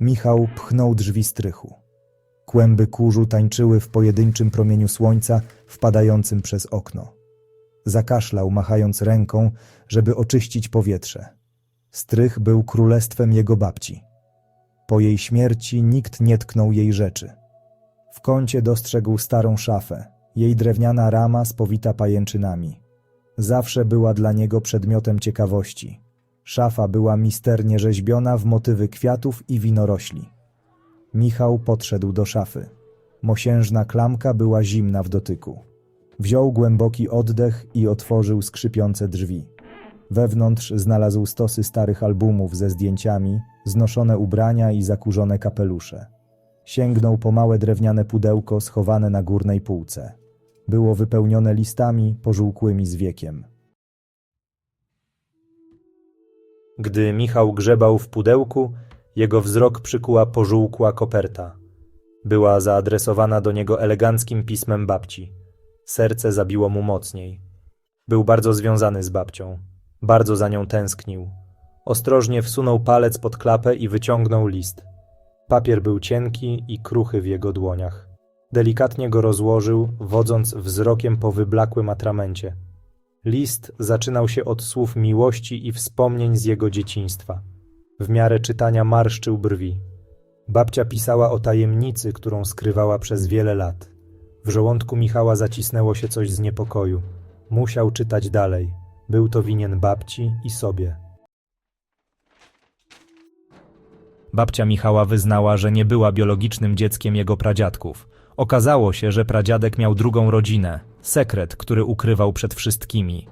Michał pchnął drzwi strychu. Kłęby kurzu tańczyły w pojedynczym promieniu słońca wpadającym przez okno. Zakaszlał, machając ręką, żeby oczyścić powietrze. Strych był królestwem jego babci. Po jej śmierci nikt nie tknął jej rzeczy. W kącie dostrzegł starą szafę, jej drewniana rama spowita pajęczynami. Zawsze była dla niego przedmiotem ciekawości. Szafa była misternie rzeźbiona w motywy kwiatów i winorośli. Michał podszedł do szafy. Mosiężna klamka była zimna w dotyku. Wziął głęboki oddech i otworzył skrzypiące drzwi. Wewnątrz znalazł stosy starych albumów ze zdjęciami, znoszone ubrania i zakurzone kapelusze. Sięgnął po małe drewniane pudełko schowane na górnej półce. Było wypełnione listami pożółkłymi z wiekiem. Gdy Michał grzebał w pudełku, jego wzrok przykuła pożółkła koperta. Była zaadresowana do niego eleganckim pismem babci. Serce zabiło mu mocniej. Był bardzo związany z babcią. Bardzo za nią tęsknił. Ostrożnie wsunął palec pod klapę i wyciągnął list. Papier był cienki i kruchy w jego dłoniach. Delikatnie go rozłożył, wodząc wzrokiem po wyblakłym atramencie. List zaczynał się od słów miłości i wspomnień z jego dzieciństwa. W miarę czytania marszczył brwi. Babcia pisała o tajemnicy, którą skrywała przez wiele lat. W żołądku Michała zacisnęło się coś z niepokoju. Musiał czytać dalej. Był to winien babci i sobie. Babcia Michała wyznała, że nie była biologicznym dzieckiem jego pradziadków. Okazało się, że pradziadek miał drugą rodzinę, sekret, który ukrywał przed wszystkimi.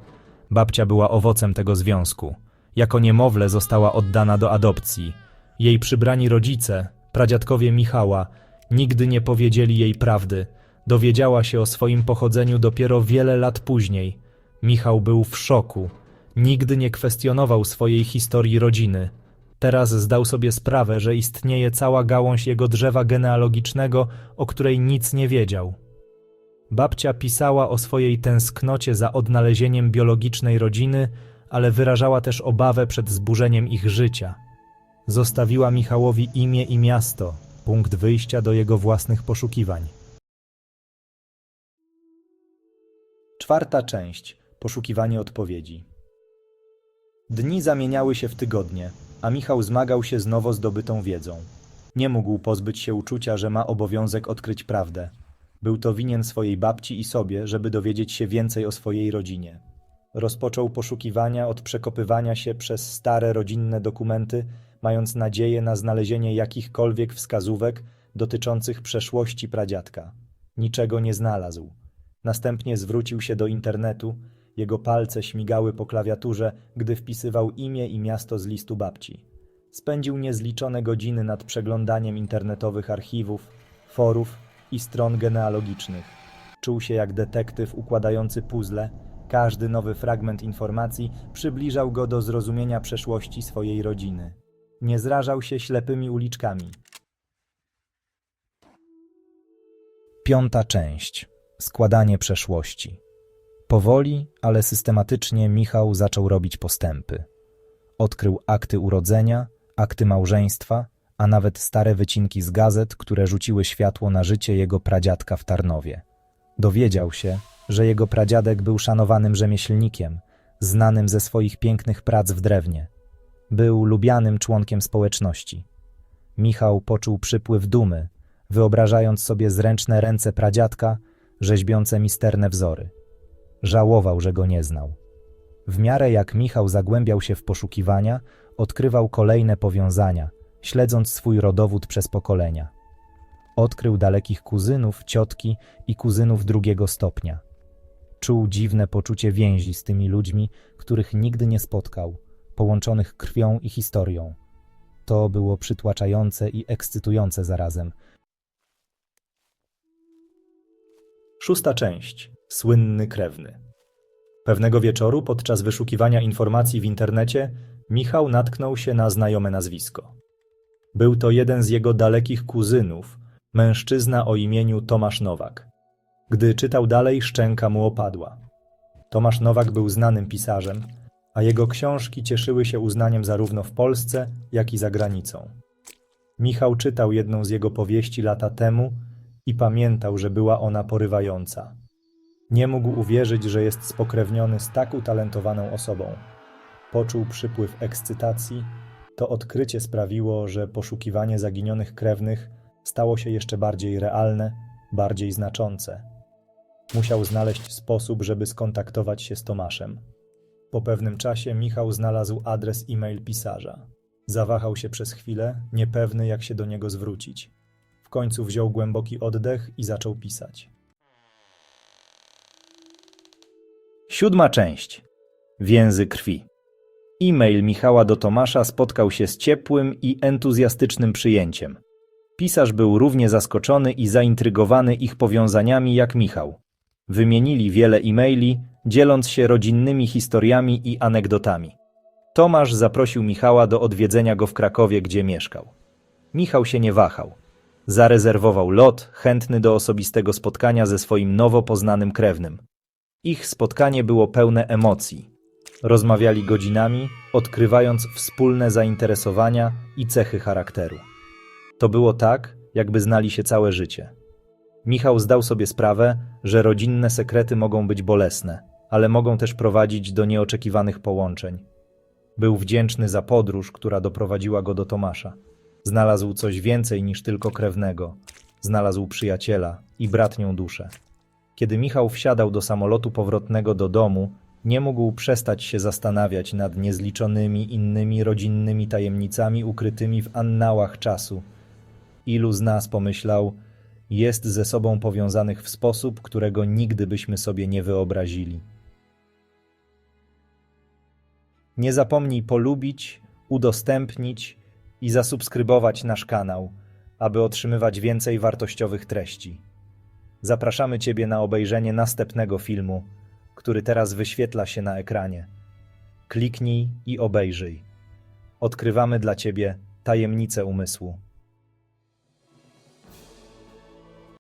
Babcia była owocem tego związku. Jako niemowlę została oddana do adopcji. Jej przybrani rodzice, pradziadkowie Michała, nigdy nie powiedzieli jej prawdy. Dowiedziała się o swoim pochodzeniu dopiero wiele lat później. Michał był w szoku. Nigdy nie kwestionował swojej historii rodziny. Teraz zdał sobie sprawę, że istnieje cała gałąź jego drzewa genealogicznego, o której nic nie wiedział. Babcia pisała o swojej tęsknocie za odnalezieniem biologicznej rodziny, ale wyrażała też obawę przed zburzeniem ich życia. Zostawiła Michałowi imię i miasto, punkt wyjścia do jego własnych poszukiwań. Czwarta część. Poszukiwanie odpowiedzi. Dni zamieniały się w tygodnie, a Michał zmagał się z nowo zdobytą wiedzą. Nie mógł pozbyć się uczucia, że ma obowiązek odkryć prawdę. Był to winien swojej babci i sobie, żeby dowiedzieć się więcej o swojej rodzinie. Rozpoczął poszukiwania od przekopywania się przez stare rodzinne dokumenty, mając nadzieję na znalezienie jakichkolwiek wskazówek dotyczących przeszłości pradziadka. Niczego nie znalazł. Następnie zwrócił się do internetu. Jego palce śmigały po klawiaturze, gdy wpisywał imię i miasto z listu babci. Spędził niezliczone godziny nad przeglądaniem internetowych archiwów, forów i stron genealogicznych. Czuł się jak detektyw układający puzzle. Każdy nowy fragment informacji przybliżał go do zrozumienia przeszłości swojej rodziny. Nie zrażał się ślepymi uliczkami. Piąta część. Składanie przeszłości. Powoli, ale systematycznie Michał zaczął robić postępy. Odkrył akty urodzenia, akty małżeństwa, a nawet stare wycinki z gazet, które rzuciły światło na życie jego pradziadka w Tarnowie. Dowiedział się, że jego pradziadek był szanowanym rzemieślnikiem, znanym ze swoich pięknych prac w drewnie. Był lubianym członkiem społeczności. Michał poczuł przypływ dumy, wyobrażając sobie zręczne ręce pradziadka, rzeźbiące misterne wzory. Żałował, że go nie znał. W miarę jak Michał zagłębiał się w poszukiwania, odkrywał kolejne powiązania, śledząc swój rodowód przez pokolenia. Odkrył dalekich kuzynów, ciotki i kuzynów drugiego stopnia. Czuł dziwne poczucie więzi z tymi ludźmi, których nigdy nie spotkał, połączonych krwią i historią. To było przytłaczające i ekscytujące zarazem. Szósta część. Słynny krewny. Pewnego wieczoru, podczas wyszukiwania informacji w internecie, Michał natknął się na znajome nazwisko. Był to jeden z jego dalekich kuzynów, mężczyzna o imieniu Tomasz Nowak. Gdy czytał dalej, szczęka mu opadła. Tomasz Nowak był znanym pisarzem, a jego książki cieszyły się uznaniem zarówno w Polsce, jak i za granicą. Michał czytał jedną z jego powieści lata temu i pamiętał, że była ona porywająca. Nie mógł uwierzyć, że jest spokrewniony z tak utalentowaną osobą. Poczuł przypływ ekscytacji. To odkrycie sprawiło, że poszukiwanie zaginionych krewnych stało się jeszcze bardziej realne, bardziej znaczące. Musiał znaleźć sposób, żeby skontaktować się z Tomaszem. Po pewnym czasie Michał znalazł adres e-mail pisarza. Zawahał się przez chwilę, niepewny jak się do niego zwrócić. W końcu wziął głęboki oddech i zaczął pisać. Siódma część. Więzy krwi. E-mail Michała do Tomasza spotkał się z ciepłym i entuzjastycznym przyjęciem. Pisarz był równie zaskoczony i zaintrygowany ich powiązaniami jak Michał. Wymienili wiele e-maili, dzieląc się rodzinnymi historiami i anegdotami. Tomasz zaprosił Michała do odwiedzenia go w Krakowie, gdzie mieszkał. Michał się nie wahał. Zarezerwował lot, chętny do osobistego spotkania ze swoim nowo poznanym krewnym. Ich spotkanie było pełne emocji. Rozmawiali godzinami, odkrywając wspólne zainteresowania i cechy charakteru. To było tak, jakby znali się całe życie. Michał zdał sobie sprawę, że rodzinne sekrety mogą być bolesne, ale mogą też prowadzić do nieoczekiwanych połączeń. Był wdzięczny za podróż, która doprowadziła go do Tomasza. Znalazł coś więcej niż tylko krewnego. Znalazł przyjaciela i bratnią duszę. Kiedy Michał wsiadał do samolotu powrotnego do domu, nie mógł przestać się zastanawiać nad niezliczonymi innymi rodzinnymi tajemnicami ukrytymi w annałach czasu. Ilu z nas, pomyślał, jest ze sobą powiązanych w sposób, którego nigdy byśmy sobie nie wyobrazili. Nie zapomnij polubić, udostępnić i zasubskrybować nasz kanał, aby otrzymywać więcej wartościowych treści. Zapraszamy Ciebie na obejrzenie następnego filmu, który teraz wyświetla się na ekranie. Kliknij i obejrzyj. Odkrywamy dla Ciebie tajemnice umysłu.